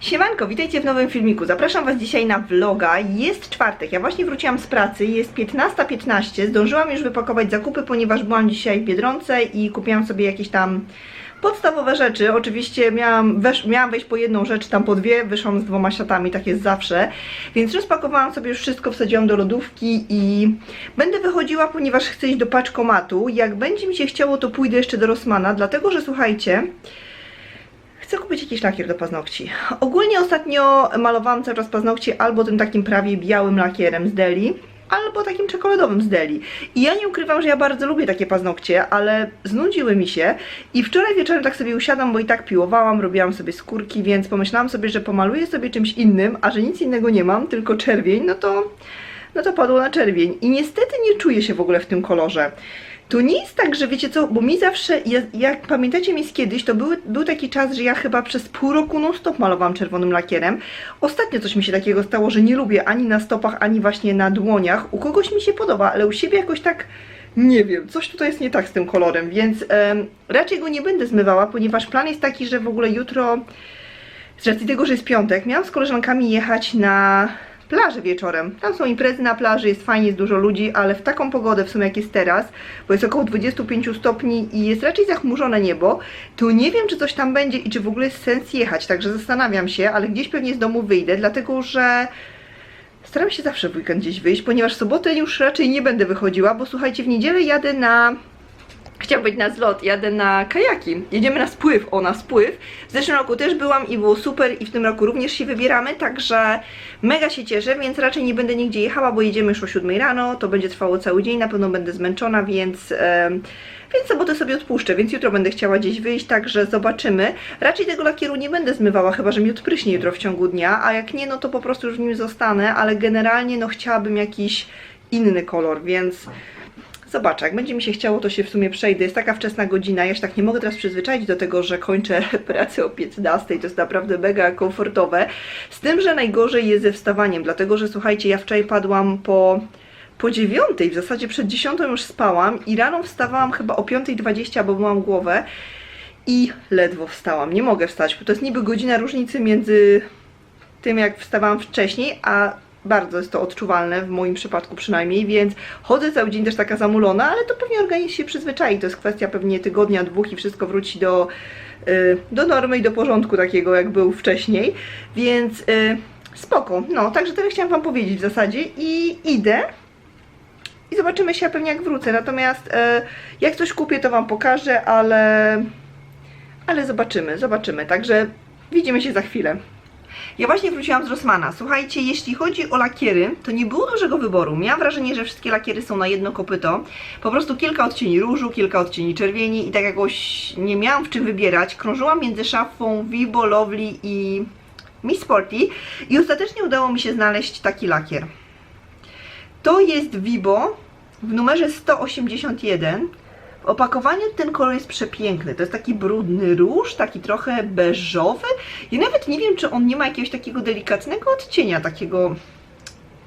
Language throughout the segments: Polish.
Siemanko, witajcie w nowym filmiku. Zapraszam Was dzisiaj na vloga. Jest czwartek, ja właśnie wróciłam z pracy, jest 15.15. Zdążyłam już wypakować zakupy, ponieważ byłam dzisiaj w Biedronce i kupiłam sobie jakieś tam podstawowe rzeczy. Oczywiście miałam, wesz, miałam wejść po jedną rzecz, tam po dwie, wyszłam z dwoma siatami, tak jest zawsze. Więc rozpakowałam sobie już wszystko, wsadziłam do lodówki i będę wychodziła, ponieważ chcę iść do paczkomatu. Jak będzie mi się chciało, to pójdę jeszcze do Rossmana, dlatego że słuchajcie... Chcę kupić jakiś lakier do paznokci. Ogólnie ostatnio malowałam cały czas paznokcie albo tym takim prawie białym lakierem z Deli, albo takim czekoladowym z Deli. I ja nie ukrywam, że ja bardzo lubię takie paznokcie, ale znudziły mi się i wczoraj wieczorem tak sobie usiadłam, bo i tak piłowałam, robiłam sobie skórki, więc pomyślałam sobie, że pomaluję sobie czymś innym, a że nic innego nie mam, tylko czerwień, no to no to padło na czerwień. I niestety nie czuję się w ogóle w tym kolorze. To nie jest tak, że wiecie co, bo mi zawsze, ja, jak pamiętacie mi z kiedyś, to były, był taki czas, że ja chyba przez pół roku non stop malowałam czerwonym lakierem. Ostatnio coś mi się takiego stało, że nie lubię ani na stopach, ani właśnie na dłoniach. U kogoś mi się podoba, ale u siebie jakoś tak nie wiem, coś tutaj jest nie tak z tym kolorem, więc em, raczej go nie będę zmywała, ponieważ plan jest taki, że w ogóle jutro, z racji tego, że jest piątek, miałam z koleżankami jechać na plażę wieczorem. Tam są imprezy na plaży, jest fajnie, jest dużo ludzi, ale w taką pogodę w sumie jak jest teraz, bo jest około 25 stopni i jest raczej zachmurzone niebo, to nie wiem czy coś tam będzie i czy w ogóle jest sens jechać, także zastanawiam się, ale gdzieś pewnie z domu wyjdę, dlatego że staram się zawsze w weekend gdzieś wyjść, ponieważ w sobotę już raczej nie będę wychodziła, bo słuchajcie, w niedzielę jadę na Chciałam być na zlot, jadę na kajaki. Jedziemy na spływ, o na spływ. W zeszłym roku też byłam i było super i w tym roku również się wybieramy, także mega się cieszę, więc raczej nie będę nigdzie jechała, bo jedziemy już o 7 rano, to będzie trwało cały dzień, na pewno będę zmęczona, więc... em, więc sobotę sobie odpuszczę, więc jutro będę chciała gdzieś wyjść, także zobaczymy. Raczej tego lakieru nie będę zmywała, chyba że mi odpryśnie jutro w ciągu dnia, a jak nie, no to po prostu już w nim zostanę, ale generalnie no chciałabym jakiś inny kolor, więc Zobaczę, jak będzie mi się chciało, to się w sumie przejdę. Jest taka wczesna godzina, ja się tak nie mogę teraz przyzwyczaić do tego, że kończę pracę o 15. To jest naprawdę mega komfortowe. Z tym, że najgorzej jest ze wstawaniem, dlatego że słuchajcie, ja wczoraj padłam po po dziewiątej, w zasadzie przed dziesiątą już spałam i rano wstawałam chyba o 5.20, bo myłam głowę i ledwo wstałam. Nie mogę wstać, bo to jest niby godzina różnicy między tym, jak wstawałam wcześniej, a bardzo jest to odczuwalne, w moim przypadku przynajmniej, więc chodzę cały dzień też taka zamulona, ale to pewnie organizm się przyzwyczai, to jest kwestia pewnie tygodnia, dwóch i wszystko wróci do, y, do normy i do porządku takiego, jak był wcześniej, więc y, spoko, no, także tyle chciałam Wam powiedzieć w zasadzie i idę i zobaczymy się pewnie jak wrócę, natomiast y, jak coś kupię, to Wam pokażę, ale, ale zobaczymy, zobaczymy, także widzimy się za chwilę. Ja właśnie wróciłam z Rossmana. Słuchajcie, jeśli chodzi o lakiery, to nie było dużego wyboru. Miałam wrażenie, że wszystkie lakiery są na jedno kopyto. Po prostu kilka odcieni różu, kilka odcieni czerwieni i tak jakoś nie miałam w czym wybierać. Krążyłam między szafą Vibo, Lovely i Miss Sporty i ostatecznie udało mi się znaleźć taki lakier. To jest Vibo w numerze 181. W opakowaniu ten kolor jest przepiękny. To jest taki brudny róż, taki trochę beżowy. Ja nawet nie wiem, czy on nie ma jakiegoś takiego delikatnego odcienia, takiego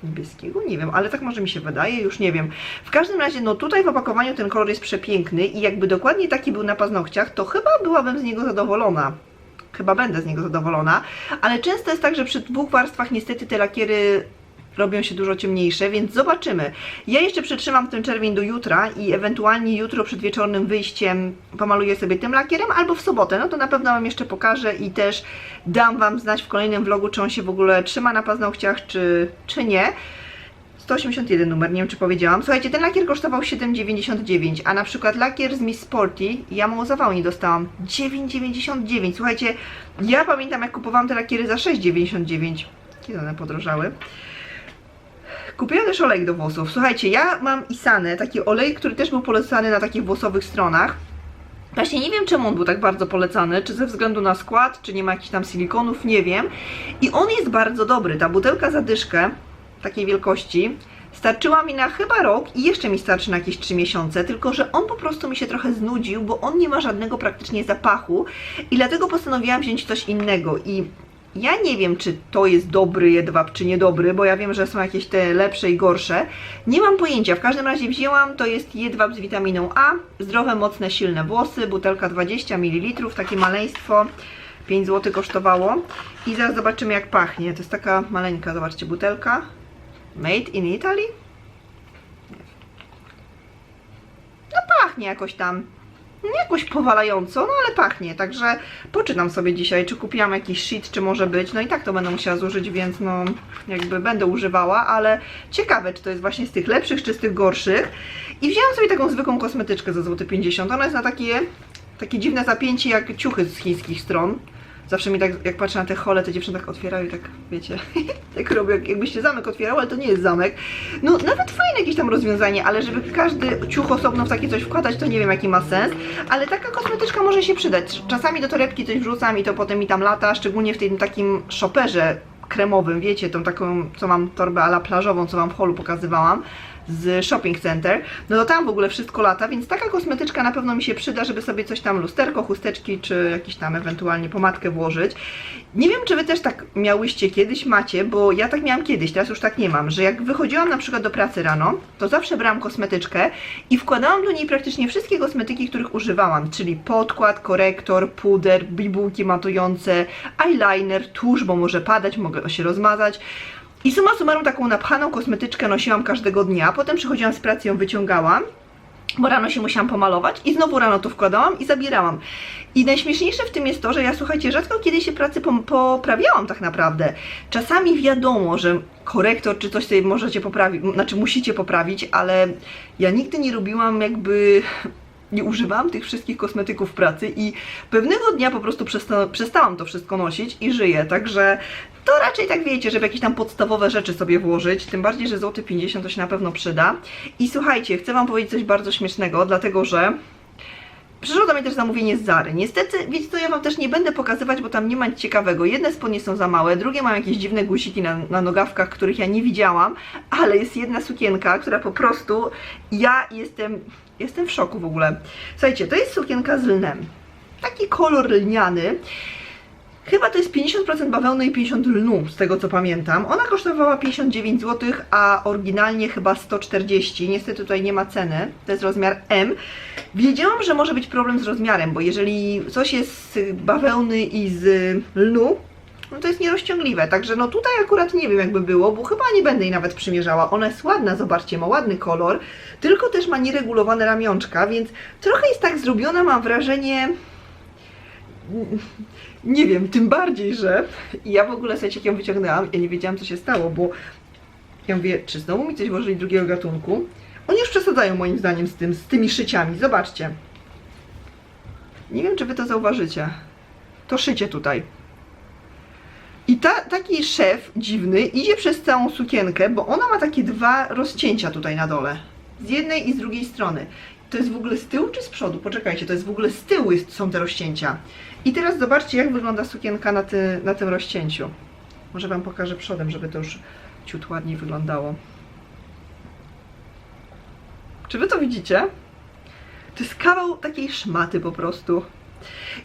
niebieskiego, nie wiem, ale tak może mi się wydaje, już nie wiem. W każdym razie, no tutaj w opakowaniu ten kolor jest przepiękny i jakby dokładnie taki był na paznokciach, to chyba byłabym z niego zadowolona. Chyba będę z niego zadowolona, ale często jest tak, że przy dwóch warstwach niestety te lakiery robią się dużo ciemniejsze, więc zobaczymy. Ja jeszcze przytrzymam ten czerwień do jutra i ewentualnie jutro przed wieczornym wyjściem pomaluję sobie tym lakierem, albo w sobotę, no to na pewno Wam jeszcze pokażę i też dam Wam znać w kolejnym vlogu, czy on się w ogóle trzyma na paznokciach, czy, czy nie. 181 numer, nie wiem czy powiedziałam. Słuchajcie, ten lakier kosztował 7,99, a na przykład lakier z Miss Sporty, ja mu zawału nie dostałam, 9,99. Słuchajcie, ja pamiętam jak kupowałam te lakiery za 6,99. Kiedy one podrożały? Kupiłam też olej do włosów. Słuchajcie, ja mam Isanę, taki olej, który też był polecany na takich włosowych stronach. Właśnie nie wiem czemu on był tak bardzo polecany, czy ze względu na skład, czy nie ma jakichś tam silikonów, nie wiem. I on jest bardzo dobry. Ta butelka za dyszkę, takiej wielkości, starczyła mi na chyba rok i jeszcze mi starczy na jakieś 3 miesiące, tylko że on po prostu mi się trochę znudził, bo on nie ma żadnego praktycznie zapachu i dlatego postanowiłam wziąć coś innego i ja nie wiem, czy to jest dobry jedwab, czy niedobry, bo ja wiem, że są jakieś te lepsze i gorsze. Nie mam pojęcia, w każdym razie wzięłam, to jest jedwab z witaminą A, zdrowe, mocne, silne włosy, butelka 20 ml, takie maleństwo. 5 zł kosztowało. I zaraz zobaczymy jak pachnie. To jest taka maleńka, zobaczcie, butelka. Made in Italy? No pachnie jakoś tam. Nie jakoś powalająco, no ale pachnie, także poczytam sobie dzisiaj, czy kupiłam jakiś shit, czy może być, no i tak to będę musiała zużyć, więc no jakby będę używała, ale ciekawe, czy to jest właśnie z tych lepszych, czy z tych gorszych. I wzięłam sobie taką zwykłą kosmetyczkę za złoty 50, ona jest na takie, takie dziwne zapięcie jak ciuchy z chińskich stron. Zawsze mi tak, jak patrzę na te hole, te dziewczyny tak otwierają i tak, wiecie, tak robią, jakbyście zamek otwierał, ale to nie jest zamek. No, nawet fajne jakieś tam rozwiązanie, ale żeby każdy ciuch osobno w takie coś wkładać, to nie wiem, jaki ma sens. Ale taka kosmetyczka może się przydać. Czasami do torebki coś wrzucam i to potem mi tam lata, szczególnie w tym takim shopperze kremowym, wiecie, tą taką, co mam torbę ala plażową, co wam w holu pokazywałam z shopping center, no to tam w ogóle wszystko lata, więc taka kosmetyczka na pewno mi się przyda, żeby sobie coś tam lusterko, chusteczki, czy jakiś tam ewentualnie pomadkę włożyć. Nie wiem, czy wy też tak miałyście kiedyś, macie, bo ja tak miałam kiedyś, teraz już tak nie mam, że jak wychodziłam na przykład do pracy rano, to zawsze brałam kosmetyczkę i wkładałam do niej praktycznie wszystkie kosmetyki, których używałam, czyli podkład, korektor, puder, bibułki matujące, eyeliner, tusz, bo może padać, mogę się rozmazać. I summa summarum taką napchaną kosmetyczkę nosiłam każdego dnia, potem przychodziłam z pracy, ją wyciągałam, bo rano się musiałam pomalować i znowu rano to wkładałam i zabierałam. I najśmieszniejsze w tym jest to, że ja słuchajcie, rzadko kiedy się pracy poprawiałam tak naprawdę. Czasami wiadomo, że korektor czy coś sobie możecie poprawić, znaczy musicie poprawić, ale ja nigdy nie robiłam jakby nie używałam tych wszystkich kosmetyków pracy i pewnego dnia po prostu przesta- przestałam to wszystko nosić i żyję, także to raczej tak wiecie, żeby jakieś tam podstawowe rzeczy sobie włożyć, tym bardziej, że złoty 50 to się na pewno przyda. I słuchajcie, chcę Wam powiedzieć coś bardzo śmiesznego, dlatego że Przyszło do mnie też zamówienie z Zary. Niestety, wiecie co, ja Wam też nie będę pokazywać, bo tam nie ma nic ciekawego. Jedne spodnie są za małe, drugie mają jakieś dziwne guziki na, na nogawkach, których ja nie widziałam, ale jest jedna sukienka, która po prostu, ja jestem, jestem w szoku w ogóle. Słuchajcie, to jest sukienka z lnem. Taki kolor lniany. Chyba to jest 50% bawełny i 50 lnu, z tego co pamiętam. Ona kosztowała 59 zł, a oryginalnie chyba 140. Niestety tutaj nie ma ceny. To jest rozmiar M. Wiedziałam, że może być problem z rozmiarem, bo jeżeli coś jest z bawełny i z lnu, no to jest nierozciągliwe. Także no tutaj akurat nie wiem jakby było, bo chyba nie będę jej nawet przymierzała. Ona jest ładna, zobaczcie, ma ładny kolor, tylko też ma nieregulowane ramionczka, więc trochę jest tak zrobiona, mam wrażenie nie wiem, tym bardziej, że ja w ogóle jak ją wyciągnęłam, ja nie wiedziałam co się stało, bo ja mówię, czy znowu mi coś włożyli drugiego gatunku? Oni już przesadzają moim zdaniem z tym, z tymi szyciami, zobaczcie. Nie wiem, czy wy to zauważycie. To szycie tutaj. I ta, taki szef dziwny idzie przez całą sukienkę, bo ona ma takie dwa rozcięcia tutaj na dole. Z jednej i z drugiej strony. To jest w ogóle z tyłu czy z przodu? Poczekajcie, to jest w ogóle z tyłu są te rozcięcia. I teraz zobaczcie, jak wygląda sukienka na, ty, na tym rozcięciu. Może Wam pokażę przodem, żeby to już ciut ładniej wyglądało. Czy Wy to widzicie? To jest kawał takiej szmaty po prostu.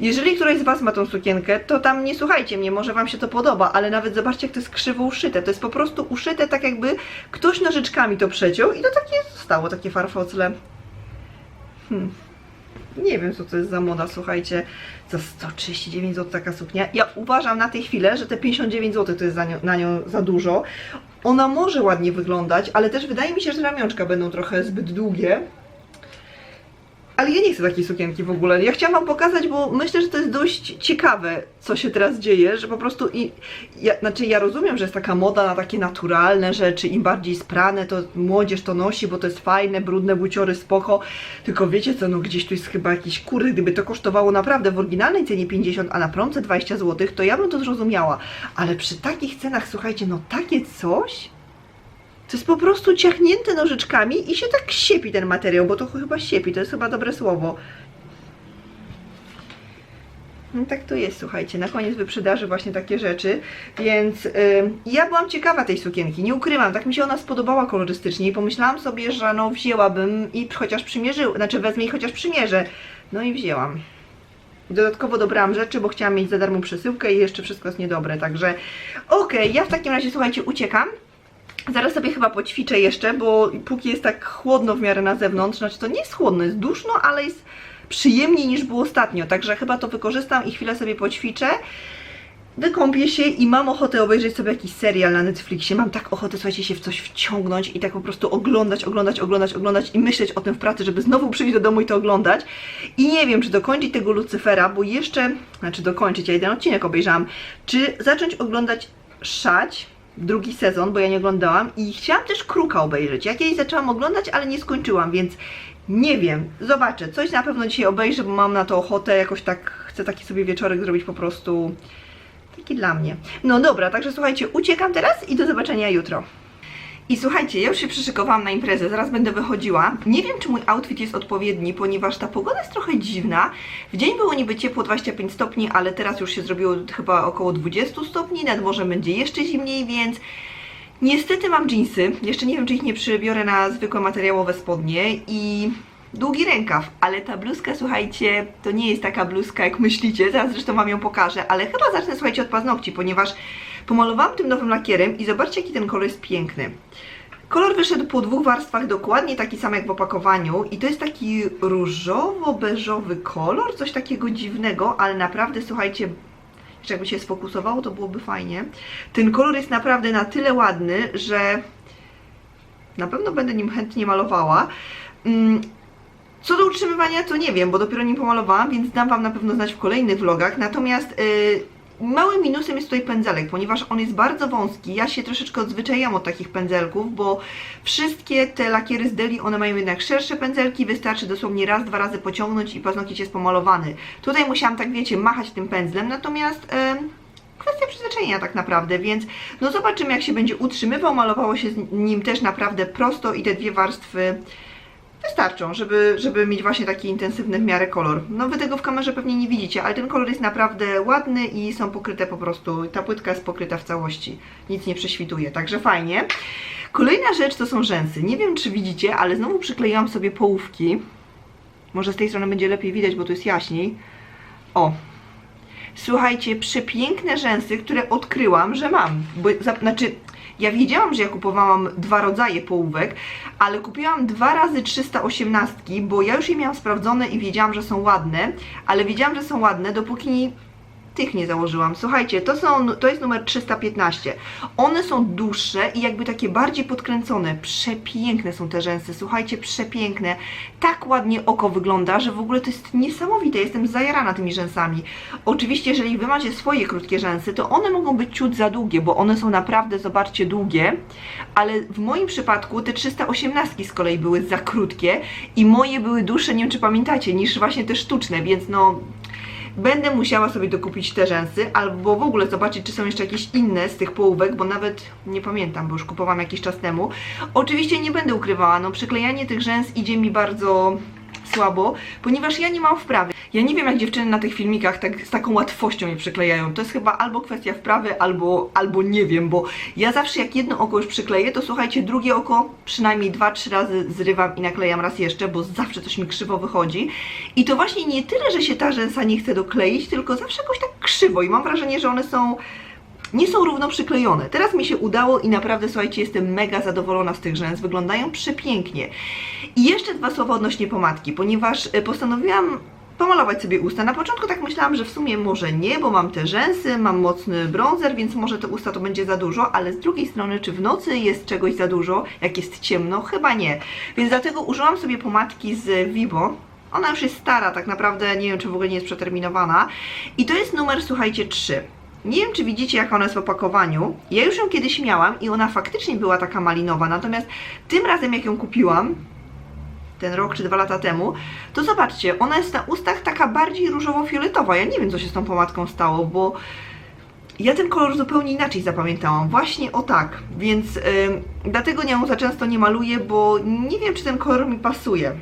Jeżeli któraś z Was ma tą sukienkę, to tam nie słuchajcie mnie, może Wam się to podoba, ale nawet zobaczcie, jak to jest krzywo uszyte. To jest po prostu uszyte tak, jakby ktoś nożyczkami to przeciął i to takie zostało, takie farfocle. Hmm. Nie wiem, co to jest za moda, słuchajcie. Za 139 zł taka suknia. Ja uważam na tej chwilę, że te 59 zł to jest za nią, na nią za dużo. Ona może ładnie wyglądać, ale też wydaje mi się, że ramionczka będą trochę zbyt długie. Ale ja nie chcę takiej sukienki w ogóle. Ja chciałam Wam pokazać, bo myślę, że to jest dość ciekawe, co się teraz dzieje, że po prostu i ja, znaczy ja rozumiem, że jest taka moda na takie naturalne rzeczy, im bardziej sprane, to młodzież to nosi, bo to jest fajne, brudne buciory, spoko. Tylko wiecie co, no gdzieś tu jest chyba jakiś kurde, gdyby to kosztowało naprawdę w oryginalnej cenie 50, a na promce 20 zł, to ja bym to zrozumiała. Ale przy takich cenach, słuchajcie, no takie coś... To jest po prostu ciachnięte nożyczkami i się tak siepi ten materiał, bo to chyba siepi, to jest chyba dobre słowo. No tak to jest, słuchajcie, na koniec wyprzedaży właśnie takie rzeczy, więc ym, ja byłam ciekawa tej sukienki, nie ukrywam, tak mi się ona spodobała kolorystycznie i pomyślałam sobie, że no wzięłabym i chociaż przymierzył, znaczy wezmę i chociaż przymierzę, no i wzięłam. Dodatkowo dobrałam rzeczy, bo chciałam mieć za darmo przesyłkę i jeszcze wszystko jest niedobre, także okej, ja w takim razie, słuchajcie, uciekam. Zaraz sobie chyba poćwiczę jeszcze, bo póki jest tak chłodno w miarę na zewnątrz, znaczy to nie jest chłodno, jest duszno, ale jest przyjemniej niż było ostatnio, także chyba to wykorzystam i chwilę sobie poćwiczę. Wykąpię się i mam ochotę obejrzeć sobie jakiś serial na Netflixie. Mam tak ochotę, słuchajcie, się w coś wciągnąć i tak po prostu oglądać, oglądać, oglądać, oglądać i myśleć o tym w pracy, żeby znowu przyjść do domu i to oglądać. I nie wiem, czy dokończyć tego Lucyfera, bo jeszcze, znaczy dokończyć, ja jeden odcinek obejrzałam, czy zacząć oglądać Szać, drugi sezon, bo ja nie oglądałam i chciałam też Kruka obejrzeć. Ja kiedyś zaczęłam oglądać, ale nie skończyłam, więc nie wiem, zobaczę. Coś na pewno dzisiaj obejrzę, bo mam na to ochotę, jakoś tak chcę taki sobie wieczorek zrobić po prostu taki dla mnie. No dobra, także słuchajcie, uciekam teraz i do zobaczenia jutro. I słuchajcie, ja już się przyszykowałam na imprezę, zaraz będę wychodziła. Nie wiem, czy mój outfit jest odpowiedni, ponieważ ta pogoda jest trochę dziwna. W dzień było niby ciepło 25 stopni, ale teraz już się zrobiło chyba około 20 stopni, nad morzem będzie jeszcze zimniej, więc niestety mam jeansy. Jeszcze nie wiem, czy ich nie przybiorę na zwykłe materiałowe spodnie i długi rękaw, ale ta bluzka, słuchajcie, to nie jest taka bluzka, jak myślicie. Zaraz zresztą Wam ją pokażę, ale chyba zacznę, słuchajcie, od paznokci, ponieważ pomalowałam tym nowym lakierem i zobaczcie, jaki ten kolor jest piękny. Kolor wyszedł po dwóch warstwach, dokładnie taki sam jak w opakowaniu i to jest taki różowo-beżowy kolor, coś takiego dziwnego, ale naprawdę, słuchajcie, jeszcze jakby się sfokusowało, to byłoby fajnie. Ten kolor jest naprawdę na tyle ładny, że na pewno będę nim chętnie malowała. Mm, co do utrzymywania, to nie wiem, bo dopiero nim pomalowałam, więc dam Wam na pewno znać w kolejnych vlogach. Natomiast yy, małym minusem jest tutaj pędzelek, ponieważ on jest bardzo wąski. Ja się troszeczkę odzwyczaiłam od takich pędzelków, bo wszystkie te lakiery z Deli, one mają jednak szersze pędzelki, wystarczy dosłownie raz, dwa razy pociągnąć i paznokieć jest pomalowany. Tutaj musiałam, tak wiecie, machać tym pędzlem, natomiast... Yy, kwestia przyzwyczajenia tak naprawdę, więc no zobaczymy jak się będzie utrzymywał, malowało się z nim też naprawdę prosto i te dwie warstwy wystarczą, żeby, żeby mieć właśnie taki intensywny w miarę kolor. No wy tego w kamerze pewnie nie widzicie, ale ten kolor jest naprawdę ładny i są pokryte po prostu, ta płytka jest pokryta w całości, nic nie prześwituje, także fajnie. Kolejna rzecz to są rzęsy. Nie wiem czy widzicie, ale znowu przykleiłam sobie połówki. Może z tej strony będzie lepiej widać, bo tu jest jaśniej. O, Słuchajcie, przepiękne rzęsy, które odkryłam, że mam. Bo, za, znaczy, ja wiedziałam, że ja kupowałam dwa rodzaje połówek, ale kupiłam dwa razy 318, bo ja już je miałam sprawdzone i wiedziałam, że są ładne, ale wiedziałam, że są ładne, dopóki tych nie założyłam. Słuchajcie, to, są, to jest numer 315. One są dłuższe i jakby takie bardziej podkręcone. Przepiękne są te rzęsy, słuchajcie, przepiękne. Tak ładnie oko wygląda, że w ogóle to jest niesamowite. Jestem zajarana tymi rzęsami. Oczywiście, jeżeli Wy macie swoje krótkie rzęsy, to one mogą być ciut za długie, bo one są naprawdę, zobaczcie, długie. Ale w moim przypadku te 318 z kolei były za krótkie i moje były dłuższe, nie wiem czy pamiętacie, niż właśnie te sztuczne, więc no będę musiała sobie dokupić te rzęsy, albo w ogóle zobaczyć, czy są jeszcze jakieś inne z tych połówek, bo nawet nie pamiętam, bo już kupowałam jakiś czas temu. Oczywiście nie będę ukrywała, no przyklejanie tych rzęs idzie mi bardzo słabo, ponieważ ja nie mam wprawy. Ja nie wiem jak dziewczyny na tych filmikach tak, z taką łatwością je przyklejają. To jest chyba albo kwestia wprawy, albo, albo nie wiem, bo ja zawsze jak jedno oko już przykleję, to słuchajcie, drugie oko przynajmniej 2-3 razy zrywam i naklejam raz jeszcze, bo zawsze coś mi krzywo wychodzi. I to właśnie nie tyle, że się ta rzęsa nie chce dokleić, tylko zawsze jakoś tak krzywo i mam wrażenie, że one są nie są równo przyklejone. Teraz mi się udało i naprawdę, słuchajcie, jestem mega zadowolona z tych rzęs. Wyglądają przepięknie. I jeszcze dwa słowa odnośnie pomadki, ponieważ e, postanowiłam pomalować sobie usta. Na początku tak myślałam, że w sumie może nie, bo mam te rzęsy, mam mocny bronzer, więc może te usta to będzie za dużo, ale z drugiej strony, czy w nocy jest czegoś za dużo, jak jest ciemno? Chyba nie. Więc dlatego użyłam sobie pomadki z Vivo. Ona już jest stara, tak naprawdę nie wiem, czy w ogóle nie jest przeterminowana. I to jest numer, słuchajcie, 3. Nie wiem, czy widzicie, jak ona jest w opakowaniu. Ja już ją kiedyś miałam i ona faktycznie była taka malinowa, natomiast tym razem, jak ją kupiłam, ten rok czy dwa lata temu, to zobaczcie, ona jest na ustach taka bardziej różowo-fioletowa. Ja nie wiem, co się z tą pomadką stało, bo ja ten kolor zupełnie inaczej zapamiętałam. Właśnie o tak, więc yy, dlatego nią za często nie maluję, bo nie wiem, czy ten kolor mi pasuje.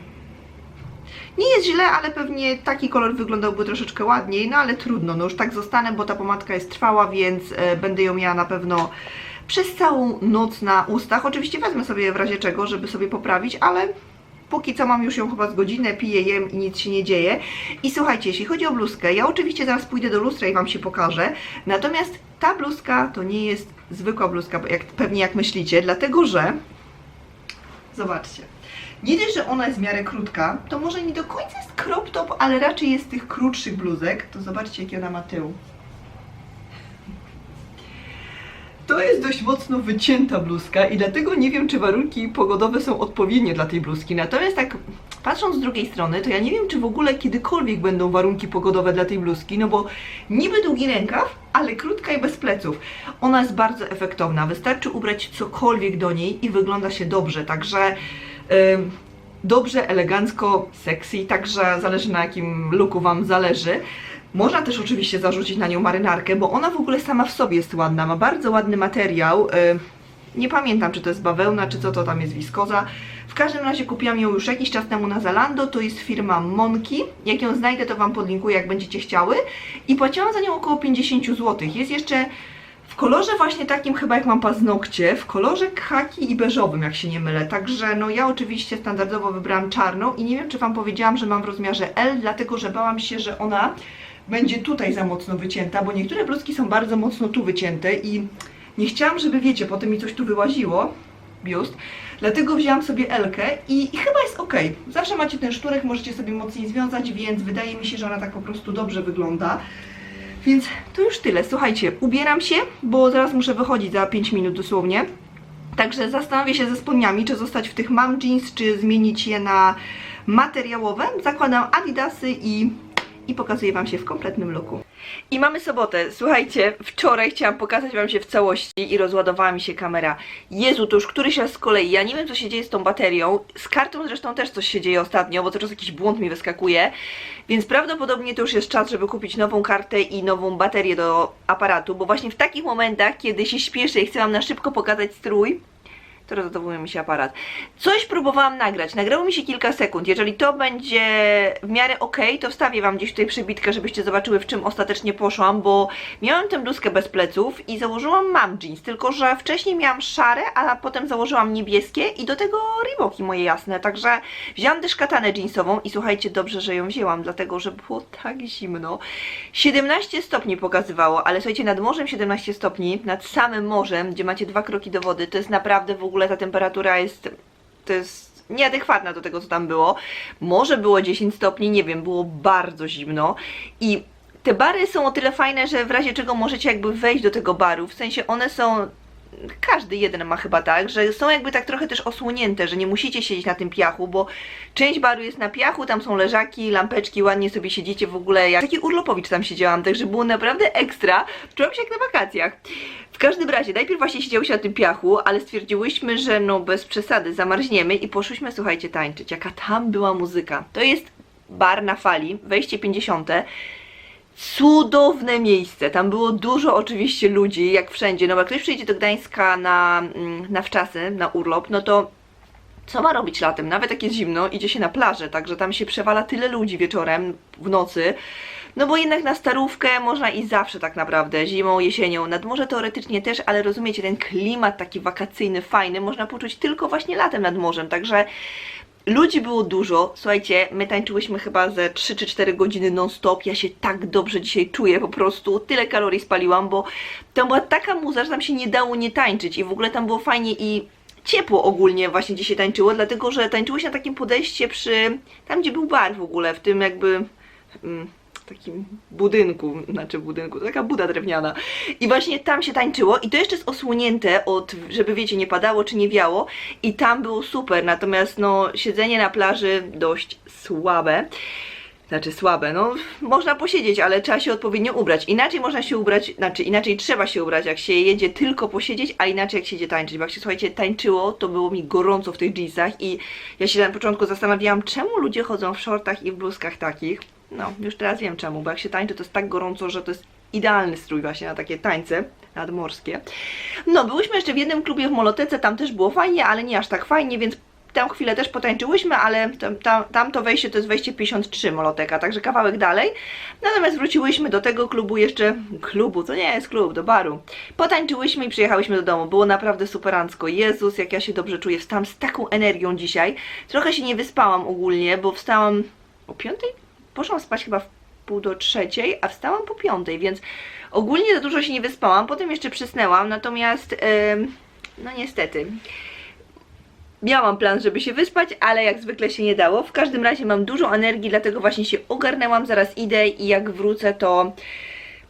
Nie jest źle, ale pewnie taki kolor wyglądałby troszeczkę ładniej, no ale trudno, no już tak zostanę, bo ta pomadka jest trwała, więc e, będę ją miała na pewno przez całą noc na ustach. Oczywiście wezmę sobie w razie czego, żeby sobie poprawić, ale póki co mam już ją chyba z godzinę, piję, jem i nic się nie dzieje. I słuchajcie, jeśli chodzi o bluzkę, ja oczywiście zaraz pójdę do lustra i Wam się pokażę, natomiast ta bluzka to nie jest zwykła bluzka, jak, pewnie jak myślicie, dlatego że Zobaczcie. Nie dość, że ona jest w miarę krótka, to może nie do końca jest crop top, ale raczej jest tych krótszych bluzek. To zobaczcie, jaki ona ma tył. To jest dość mocno wycięta bluzka i dlatego nie wiem, czy warunki pogodowe są odpowiednie dla tej bluzki. Natomiast tak patrząc z drugiej strony, to ja nie wiem, czy w ogóle kiedykolwiek będą warunki pogodowe dla tej bluzki, no bo niby długi rękaw, ale krótka i bez pleców. Ona jest bardzo efektowna, wystarczy ubrać cokolwiek do niej i wygląda się dobrze, także... ym, dobrze, elegancko, sexy, także zależy na jakim looku Wam zależy. Można też oczywiście zarzucić na nią marynarkę, bo ona w ogóle sama w sobie jest ładna, ma bardzo ładny materiał. y, Nie pamiętam, czy to jest bawełna, czy co to tam jest wiskoza. W każdym razie kupiłam ją już jakiś czas temu na Zalando, to jest firma Monki. Jak ją znajdę, to Wam podlinkuję, jak będziecie chciały. I płaciłam za nią około 50 zł. Jest jeszcze w kolorze właśnie takim chyba jak mam paznokcie, w kolorze khaki i beżowym, jak się nie mylę. Także no ja oczywiście standardowo wybrałam czarną i nie wiem, czy Wam powiedziałam, że mam w rozmiarze L, dlatego że bałam się, że ona będzie tutaj za mocno wycięta, bo niektóre bluzki są bardzo mocno tu wycięte i nie chciałam, żeby wiecie, potem mi coś tu wyłaziło, biust, dlatego wzięłam sobie Elkę i, i chyba jest ok. Zawsze macie ten szturek, możecie sobie mocniej związać, więc wydaje mi się, że ona tak po prostu dobrze wygląda. Więc to już tyle. Słuchajcie, ubieram się, bo zaraz muszę wychodzić za 5 minut dosłownie. Także zastanowię się ze spodniami, czy zostać w tych mam jeans, czy zmienić je na materiałowe. Zakładam adidasy i, i pokazuję Wam się w kompletnym looku. I mamy sobotę. Słuchajcie, wczoraj chciałam pokazać Wam się w całości i rozładowała mi się kamera. Jezu, to już któryś raz z kolei. Ja nie wiem, co się dzieje z tą baterią. Z kartą zresztą też coś się dzieje ostatnio, bo czas jakiś błąd mi wyskakuje. Więc prawdopodobnie to już jest czas, żeby kupić nową kartę i nową baterię do aparatu, bo właśnie w takich momentach, kiedy się śpieszę i chcę Wam na szybko pokazać strój, rozładowuje mi się aparat. Coś próbowałam nagrać, nagrało mi się kilka sekund. Jeżeli to będzie w miarę ok, to wstawię Wam gdzieś tutaj przybitkę, żebyście zobaczyły w czym ostatecznie poszłam, bo miałam tę bluzkę bez pleców i założyłam mam jeans, tylko że wcześniej miałam szare, a potem założyłam niebieskie i do tego Reeboki moje jasne, także wzięłam też katanę jeansową i słuchajcie, dobrze, że ją wzięłam, dlatego że było tak zimno. 17 stopni pokazywało, ale słuchajcie, nad morzem 17 stopni, nad samym morzem, gdzie macie dwa kroki do wody, to jest naprawdę w ogóle ta temperatura jest, to jest nieadekwatna do tego, co tam było. Może było 10 stopni, nie wiem, było bardzo zimno i te bary są o tyle fajne, że w razie czego możecie jakby wejść do tego baru, w sensie one są każdy jeden ma chyba tak, że są jakby tak trochę też osłonięte, że nie musicie siedzieć na tym piachu, bo część baru jest na piachu, tam są leżaki, lampeczki, ładnie sobie siedzicie w ogóle. Ja taki urlopowicz tam siedziałam, także było naprawdę ekstra. Czułam się jak na wakacjach. W każdym razie, najpierw właśnie siedziało się na tym piachu, ale stwierdziłyśmy, że no bez przesady zamarzniemy i poszłyśmy, słuchajcie, tańczyć. Jaka tam była muzyka. To jest bar na fali, wejście 50 cudowne miejsce. Tam było dużo oczywiście ludzi, jak wszędzie. No bo jak ktoś przyjdzie do Gdańska na, mm, na wczasy, na urlop, no to co ma robić latem? Nawet jak jest zimno, idzie się na plażę, także tam się przewala tyle ludzi wieczorem, w nocy. No bo jednak na starówkę można iść zawsze tak naprawdę, zimą, jesienią, nad morze teoretycznie też, ale rozumiecie, ten klimat taki wakacyjny, fajny, można poczuć tylko właśnie latem nad morzem, także Ludzi było dużo, słuchajcie, my tańczyłyśmy chyba ze 3 czy 4 godziny non-stop, ja się tak dobrze dzisiaj czuję, po prostu tyle kalorii spaliłam, bo tam była taka muza, że tam się nie dało nie tańczyć i w ogóle tam było fajnie i ciepło ogólnie właśnie dzisiaj tańczyło, dlatego że tańczyło się na takim podejście przy, tam gdzie był bar w ogóle, w tym jakby... Mm, takim budynku, znaczy budynku, taka buda drewniana. I właśnie tam się tańczyło i to jeszcze jest osłonięte od, żeby wiecie, nie padało czy nie wiało i tam było super, natomiast no siedzenie na plaży dość słabe. Znaczy słabe, no można posiedzieć, ale trzeba się odpowiednio ubrać. Inaczej można się ubrać, znaczy inaczej trzeba się ubrać, jak się jedzie tylko posiedzieć, a inaczej jak się jedzie tańczyć. Bo jak się słuchajcie tańczyło, to było mi gorąco w tych jeansach i ja się na początku zastanawiałam, czemu ludzie chodzą w shortach i w bluzkach takich. No, już teraz wiem czemu, bo jak się tańczy, to jest tak gorąco, że to jest idealny strój właśnie na takie tańce nadmorskie. No, byłyśmy jeszcze w jednym klubie w Molotece, tam też było fajnie, ale nie aż tak fajnie, więc tę chwilę też potańczyłyśmy, ale tam, tam, tam to wejście to jest wejście 53 Moloteka, także kawałek dalej. Natomiast wróciłyśmy do tego klubu jeszcze, klubu, to nie jest klub, do baru. Potańczyłyśmy i przyjechałyśmy do domu, było naprawdę superancko. Jezus, jak ja się dobrze czuję, wstałam z taką energią dzisiaj. Trochę się nie wyspałam ogólnie, bo wstałam o piątej? Poszłam spać chyba w pół do trzeciej, a wstałam po piątej, więc ogólnie za dużo się nie wyspałam, potem jeszcze przysnęłam, natomiast, em, no niestety, Miałam plan, żeby się wyspać, ale jak zwykle się nie dało. W każdym razie mam dużo energii, dlatego właśnie się ogarnęłam, zaraz idę i jak wrócę to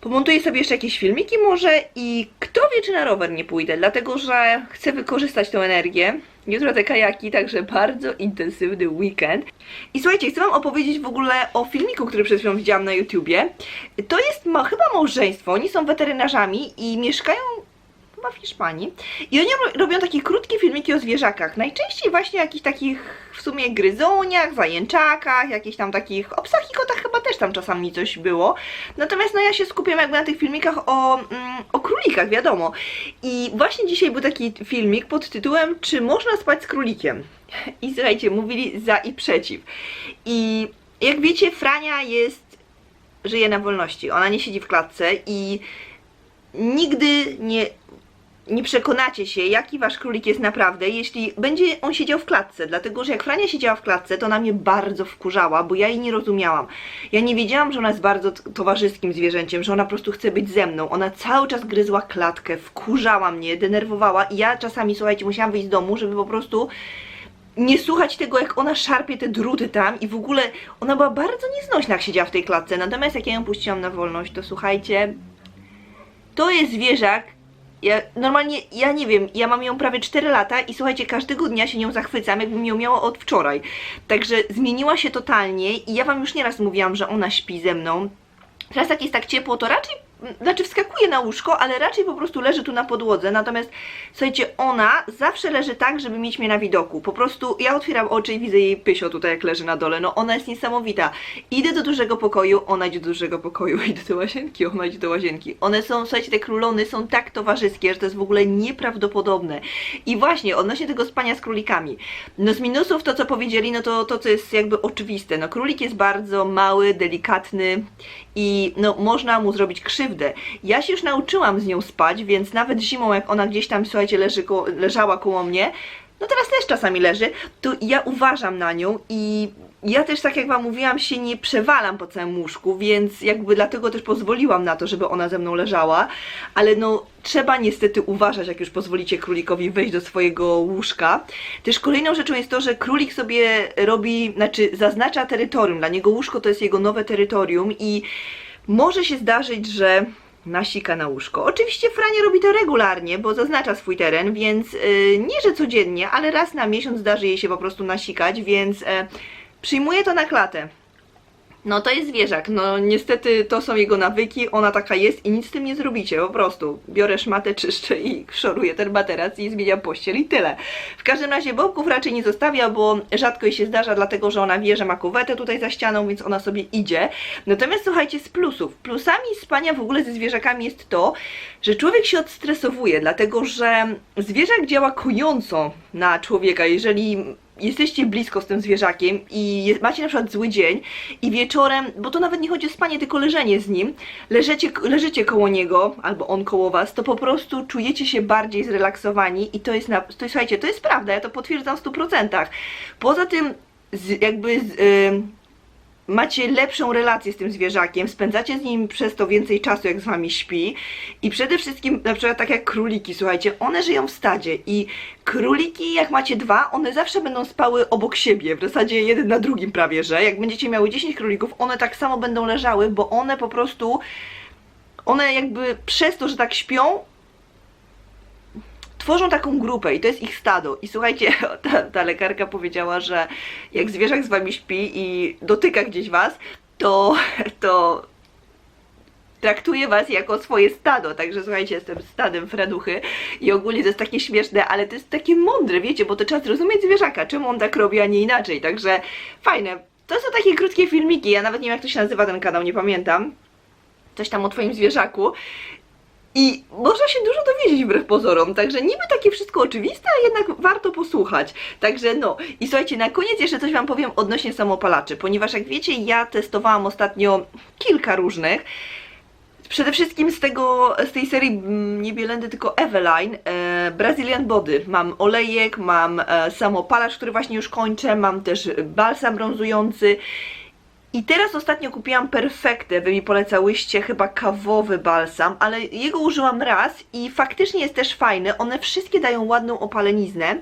pomontuję sobie jeszcze jakieś filmiki może i kto wie czy na rower nie pójdę, dlatego że chcę wykorzystać tą energię. Jutro te kajaki, także bardzo intensywny weekend. I słuchajcie, chcę wam opowiedzieć w ogóle o filmiku, który przed chwilą widziałam na YouTubie. To jest ma, chyba małżeństwo, oni są weterynarzami i mieszkają chyba w Hiszpanii. I oni ro- robią takie krótkie filmiki o zwierzakach. Najczęściej właśnie jakichś takich w sumie gryzoniach, zajęczakach, jakichś tam takich, o psach i kotach chyba też tam czasami coś było. Natomiast no ja się skupiam jakby na tych filmikach o, mm, o królikach, wiadomo. I właśnie dzisiaj był taki filmik pod tytułem Czy można spać z królikiem? I słuchajcie, mówili za i przeciw. I jak wiecie, Frania jest, żyje na wolności. Ona nie siedzi w klatce i nigdy nie, nie przekonacie się, jaki wasz królik jest naprawdę, jeśli będzie on siedział w klatce. Dlatego, że jak Frania siedziała w klatce, to ona mnie bardzo wkurzała, bo ja jej nie rozumiałam. Ja nie wiedziałam, że ona jest bardzo towarzyskim zwierzęciem, że ona po prostu chce być ze mną. Ona cały czas gryzła klatkę, wkurzała mnie, denerwowała i ja czasami, słuchajcie, musiałam wyjść z domu, żeby po prostu nie słuchać tego, jak ona szarpie te druty tam i w ogóle ona była bardzo nieznośna, jak siedziała w tej klatce. Natomiast jak ja ją puściłam na wolność, to słuchajcie, to jest zwierzak. Ja normalnie, ja nie wiem, ja mam ją prawie 4 lata i słuchajcie, każdego dnia się nią zachwycam, jakbym ją miała od wczoraj. Także zmieniła się totalnie i ja wam już nieraz mówiłam, że ona śpi ze mną. Teraz jak jest tak ciepło, to raczej, znaczy wskakuje na łóżko, ale raczej po prostu leży tu na podłodze. Natomiast słuchajcie, ona zawsze leży tak, żeby mieć mnie na widoku. Po prostu ja otwieram oczy i widzę jej pysio tutaj, jak leży na dole. No ona jest niesamowita. Idę do dużego pokoju, ona idzie do dużego pokoju, idę do łazienki, ona idzie do łazienki. One są, słuchajcie, te królony są tak towarzyskie, że to jest w ogóle nieprawdopodobne. I właśnie, odnośnie tego spania z królikami. No z minusów to, co powiedzieli, no to to, co jest jakby oczywiste. No królik jest bardzo mały, delikatny i no można mu zrobić krzywdę. Ja się już nauczyłam z nią spać, więc nawet zimą, jak ona gdzieś tam, słuchajcie, leży ko leżała koło mnie, no teraz też czasami leży, to ja uważam na nią i ja też, tak jak Wam mówiłam, się nie przewalam po całym łóżku, więc jakby dlatego też pozwoliłam na to, żeby ona ze mną leżała, ale no trzeba niestety uważać, jak już pozwolicie królikowi wejść do swojego łóżka. Też kolejną rzeczą jest to, że królik sobie robi, znaczy zaznacza terytorium, dla niego łóżko to jest jego nowe terytorium i może się zdarzyć, że nasika na łóżko. Oczywiście Frania robi to regularnie, bo zaznacza swój teren, więc yy, nie, że codziennie, ale raz na miesiąc zdarzy jej się po prostu nasikać, więc e, przyjmuje to na klatę. No to jest zwierzak, no niestety to są jego nawyki, ona taka jest i nic z tym nie zrobicie, po prostu biorę szmatę, czyszczę i szoruję ten materac i zmieniam pościel i tyle. W każdym razie bobków raczej nie zostawia, bo rzadko jej się zdarza, dlatego że ona wie, że ma kuwetę tutaj za ścianą, więc ona sobie idzie. Natomiast słuchajcie, z plusów. Plusami spania w ogóle ze zwierzakami jest to, że człowiek się odstresowuje, dlatego że zwierzak działa kojąco na człowieka, jeżeli jesteście blisko z tym zwierzakiem i macie na przykład zły dzień i wieczorem, bo to nawet nie chodzi o spanie, tylko leżenie z nim, leżycie, leżycie koło niego, albo on koło was, to po prostu czujecie się bardziej zrelaksowani i to jest, na, to słuchajcie, to jest prawda, ja to potwierdzam w 100%. Poza tym, z, jakby z, macie lepszą relację z tym zwierzakiem, spędzacie z nim przez to więcej czasu, jak z wami śpi. I przede wszystkim, na przykład tak jak króliki, słuchajcie, one żyją w stadzie i króliki, jak macie dwa, one zawsze będą spały obok siebie, w zasadzie jeden na drugim prawie, że jak będziecie miały 10 królików, one tak samo będą leżały, bo one po prostu, one jakby przez to, że tak śpią, tworzą taką grupę i to jest ich stado. I słuchajcie, ta, ta lekarka powiedziała, że jak zwierzak z wami śpi i dotyka gdzieś was, to, to traktuje was jako swoje stado. Także słuchajcie, jestem stadem Freduchy i ogólnie to jest takie śmieszne, ale to jest takie mądre, wiecie, bo to trzeba zrozumieć zwierzaka, czemu on tak robi, a nie inaczej. Także fajne. To są takie krótkie filmiki, ja nawet nie wiem jak to się nazywa ten kanał, nie pamiętam. Coś tam o twoim zwierzaku. I można się dużo dowiedzieć wbrew pozorom, także niby takie wszystko oczywiste, a jednak warto posłuchać. Także no, i słuchajcie, na koniec jeszcze coś Wam powiem odnośnie samopalaczy, ponieważ jak wiecie, ja testowałam ostatnio kilka różnych. Przede wszystkim z tego, z tej serii mm, nie Bielendy, tylko Eveline, e, Brazilian Body. Mam olejek, mam e, samopalacz, który właśnie już kończę, mam też balsam brązujący. I teraz ostatnio kupiłam Perfektę, wy mi polecałyście chyba kawowy balsam, ale jego użyłam raz i faktycznie jest też fajny. One wszystkie dają ładną opaleniznę.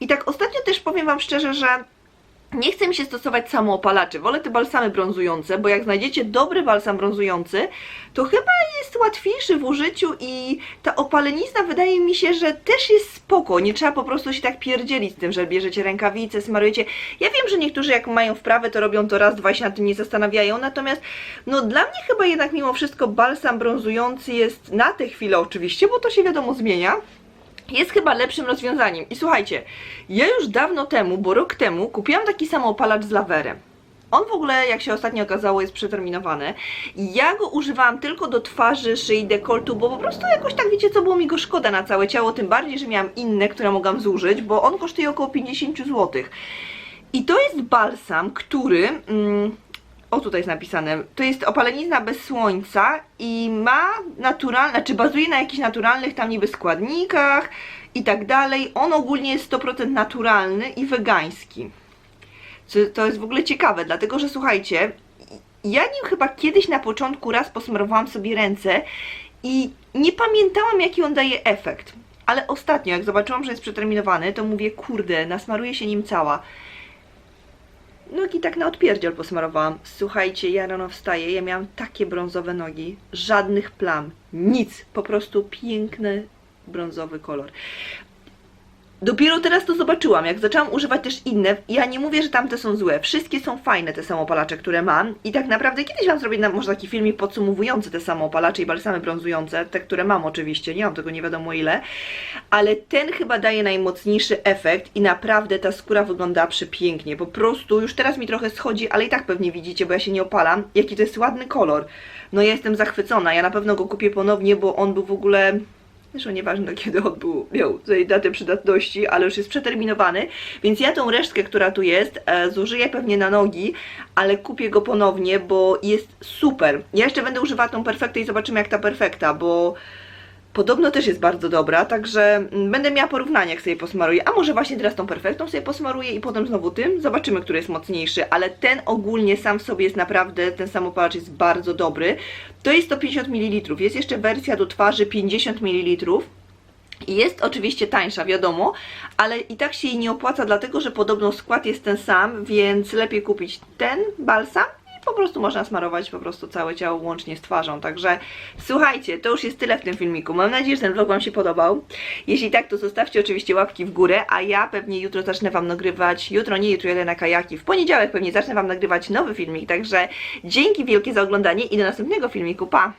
I tak ostatnio też powiem wam szczerze, że nie chce mi się stosować samoopalaczy. Wolę te balsamy brązujące, bo jak znajdziecie dobry balsam brązujący, to chyba jest łatwiejszy w użyciu i ta opalenizna wydaje mi się, że też jest spoko. Nie trzeba po prostu się tak pierdzielić z tym, że bierzecie rękawice, smarujecie. Ja wiem, że niektórzy jak mają wprawę, to robią to raz, dwa się nad tym nie zastanawiają, natomiast no dla mnie chyba jednak mimo wszystko balsam brązujący jest na tę chwilę oczywiście, bo to się wiadomo zmienia jest chyba lepszym rozwiązaniem. I słuchajcie, ja już dawno temu, bo rok temu, kupiłam taki samoopalacz z lawerem. On w ogóle, jak się ostatnio okazało, jest przeterminowany. Ja go używałam tylko do twarzy, szyi, dekoltu, bo po prostu jakoś tak, wiecie co, było mi go szkoda na całe ciało, tym bardziej, że miałam inne, które mogłam zużyć, bo on kosztuje około 50 zł. I to jest balsam, który... Mm, o, tutaj jest napisane. To jest opalenizna bez słońca i ma naturalne, znaczy bazuje na jakichś naturalnych tam niby składnikach i tak dalej. On ogólnie jest 100% naturalny i wegański. To jest w ogóle ciekawe, dlatego że słuchajcie, ja nim chyba kiedyś na początku raz posmarowałam sobie ręce i nie pamiętałam jaki on daje efekt. Ale ostatnio, jak zobaczyłam, że jest przeterminowany, to mówię, kurde, nasmaruję się nim cała. Nogi tak na odpierdziel posmarowałam. Słuchajcie, ja rano wstaję, ja miałam takie brązowe nogi, żadnych plam, nic, po prostu piękny brązowy kolor. Dopiero teraz to zobaczyłam, jak zaczęłam używać też inne. Ja nie mówię, że tamte są złe. Wszystkie są fajne, te samoopalacze, które mam. I tak naprawdę kiedyś Wam zrobię na, może taki filmik podsumowujący te samoopalacze i balsamy brązujące. Te, które mam oczywiście, nie mam tego nie wiadomo ile. Ale ten chyba daje najmocniejszy efekt i naprawdę ta skóra wygląda przepięknie. Po prostu już teraz mi trochę schodzi, ale i tak pewnie widzicie, bo ja się nie opalam. Jaki to jest ładny kolor. No ja jestem zachwycona. Ja na pewno go kupię ponownie, bo on był w ogóle... Zresztą nieważne kiedy on był, miał tutaj datę przydatności, ale już jest przeterminowany, więc ja tą resztkę, która tu jest, e, zużyję pewnie na nogi, ale kupię go ponownie, bo jest super. Ja jeszcze będę używała tą perfektę i zobaczymy jak ta perfekta, bo podobno też jest bardzo dobra, także mm, będę miała porównanie jak sobie posmaruję, a może właśnie teraz tą perfektą sobie posmaruję i potem znowu tym, zobaczymy, który jest mocniejszy, ale ten ogólnie sam w sobie jest naprawdę, ten samopalacz jest bardzo dobry. To jest 150 ml, jest jeszcze wersja do twarzy 50 ml. Jest oczywiście tańsza, wiadomo, ale i tak się jej nie opłaca, dlatego że podobno skład jest ten sam, więc lepiej kupić ten balsam po prostu można smarować po prostu całe ciało łącznie z twarzą. Także słuchajcie, to już jest tyle w tym filmiku. Mam nadzieję, że ten vlog Wam się podobał. Jeśli tak, to zostawcie oczywiście łapki w górę, a ja pewnie jutro zacznę Wam nagrywać, jutro nie, jutro jadę na kajaki, w poniedziałek pewnie zacznę Wam nagrywać nowy filmik, także dzięki wielkie za oglądanie i do następnego filmiku, pa!